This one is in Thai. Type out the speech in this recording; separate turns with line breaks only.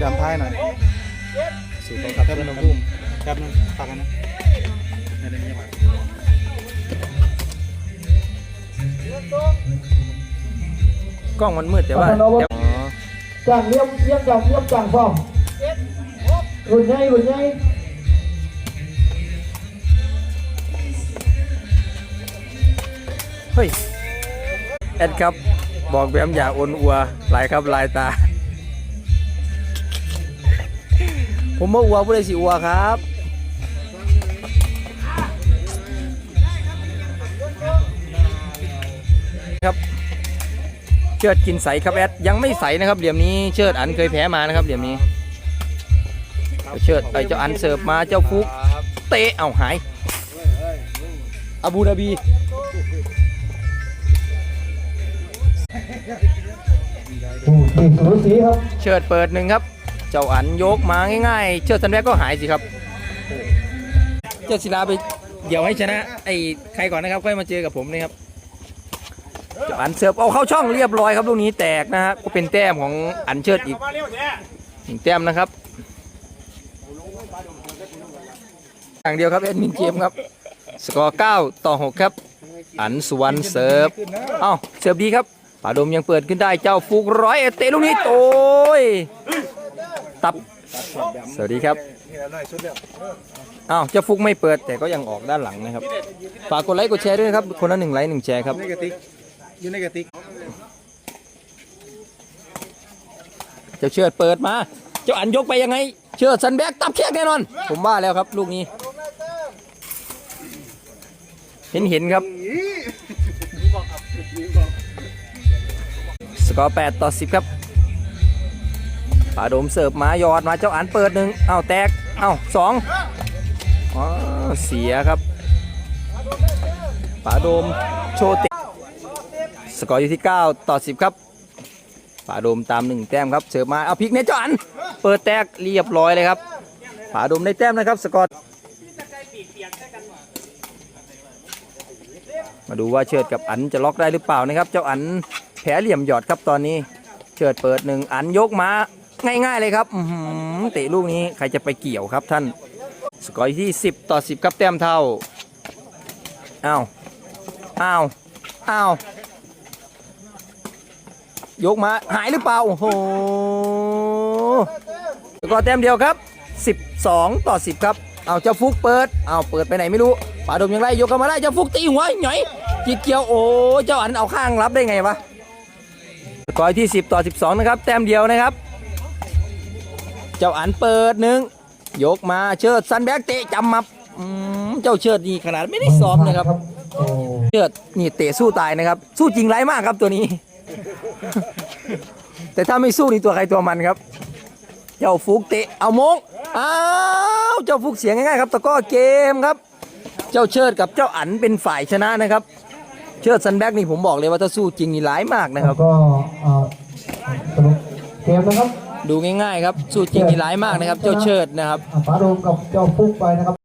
จำท้ายหน่อยสู่กองทัพเพื่อนพุ่มแป๊บนึงพักกันนะไม่ได้ไม่ไหว
กล้องมันมืดแต่ว่า
พัฒนาวัฒน์
อ๋อ
จางเลี้ยมเลี้ยมจางเลี้ยมจางฟอมรุ่นใหญ่รุ่นใหญ่
เฮ้ยแอดครับบอกแบมอย่าโอนอัวหลายครับหลายตา ผมมาอัวผู้ใดสิอัวครับ ครับ เชิดกินใสครับแอดยังไม่ใสนะครับเหลี่ยมนี้เชิดอันเคยแพ้มานะครับเหลี่ยมนี้ เชิดไอเจ้าอันเสิร์ฟมาเจ้าฟุก เตะเอาหายอาบูดาบี
ผู้ที่สูสีครับ
เชิดเปิดหนึ่งครับ เจ้าอันยกมาง่ายๆ เชิดสันแบกก็หายสิครับเจ้าศิลาไปเดี๋ยวให้ชนะ ไอ้ใครก่อนนะครับค่อยมาเจอกับผมนี่ครับเจ้าอันเสิร์ฟเอาเข้าช่องเรียบร้อยครับลูกนี้แตกนะฮะก็เป็นแต้มของอันเชิดอีกหนึ่งแต้มนะครับอย่างเดียวครับแอดมินเกมครับสกอร์9ต่อ 6 ครับ อันสุวรรณเสิร์ฟเอ้าเสิร์ฟดีครับป่าดมยังเปิดขึ้นได้เจ้าฟุกร้อยเอเตลูกนี้โอ้ย ตับ สวัสดีครับ อ้าวเจ้าฟุกไม่เปิดแต่ก็ยังออกด้านหลังนะครับ ฝากกดไลค์กดแชร์ด้วยนะครับ คนละหนึ่งไลค์หนึ่งแชร์ครับ
อยู่ในกระติกอยู่ในกระติก
เจ้าเชิดเปิดมา เจ้าอันยกไปยังไง เชิดสันแบกตับแขกแน่นอน ผมว่าแล้วครับ ลูกนี้ เห็นเห็นครับ สกอร์8ต่อ 10 ครับป่าดมเสิร์ฟมายอดมาเจ้าอันเปิดหนึ่งเอ้าแตกเอ้าสองอ๋อเสียครับป่าโดมโชตะสกอร์อยู่ที่ 9 ต่อ 10 ครับป่าโดมตามหนึ่งแต้มครับเสิร์ฟมาเอาพลิกเนตเจ้าอันเปิดแตกเรียบร้อยเลยครับป่าโดมได้แต้มนะครับสกอร์มาดูว่าเชิดกับอันจะล็อกได้หรือเปล่านะครับ เจ้าอันแผลเหลี่ยมหยอดครับตอนนี้ เชิดเปิดหนึ่งอันยกมา ง่ายๆเลยครับอื้อหือเตะลูกนี้ใครจะไปเกี่ยวครับท่าน สกอร์ที่ 10 ต่อ 10 ครับแต้มเท่าอ้าวอ้าวอ้าวยกมาหายหรือเปล่า โอ้โหสกอร์แต้มเดียวครับ 12 ต่อ 10 ครับ เอาเจ้าฟุกเปิด เอาเปิดไปไหนไม่รู้ป่าดมยังไล่ยกเข้ามาได้เจ้าฟุกตีหัวหน่อยจิตเกียวโอ้เจ้าอันเอาข้างรับได้ไงวะสกอร์ที่ 10 ต่อ 12 นะครับ แต้มเดียวนะครับ เจ้าอันเปิดหนึ่งยกมาเชิดซันแบ็กเตะจำมับอืมเจ้าเชิดนี่ขนาดไม่ได้ซ้อมนะครับ
โอ้
เชิดนี่เตะสู้ตายนะครับ สู้จริงไรายมากครับตัวนี้ แต่ถ้าไม่สู้นี่ตัวใครตัวมันครับ เจ้าฟุกเตะเอามงอ้าวเจ้าฟุกเสียงง่ายๆครับตะกร้อเกมครับ เจ้าเชิดกับเจ้าอันเป็นฝ่ายชนะนะครับ เชิดซันแบ็กนี่ผมบอกเลยว่าถ้าสู้จริงนี่ร้ายมากนะค
แล้
รั
ว
บ
ก็เอ่อสรุปเกมนะครับ
ดูง่ายๆครับ สู้จริงนี่ร้ายมากนะครับ เจ้าเชิดนะครับ
อะป๋าโดมกับเจ้าฟุกไปนะครับ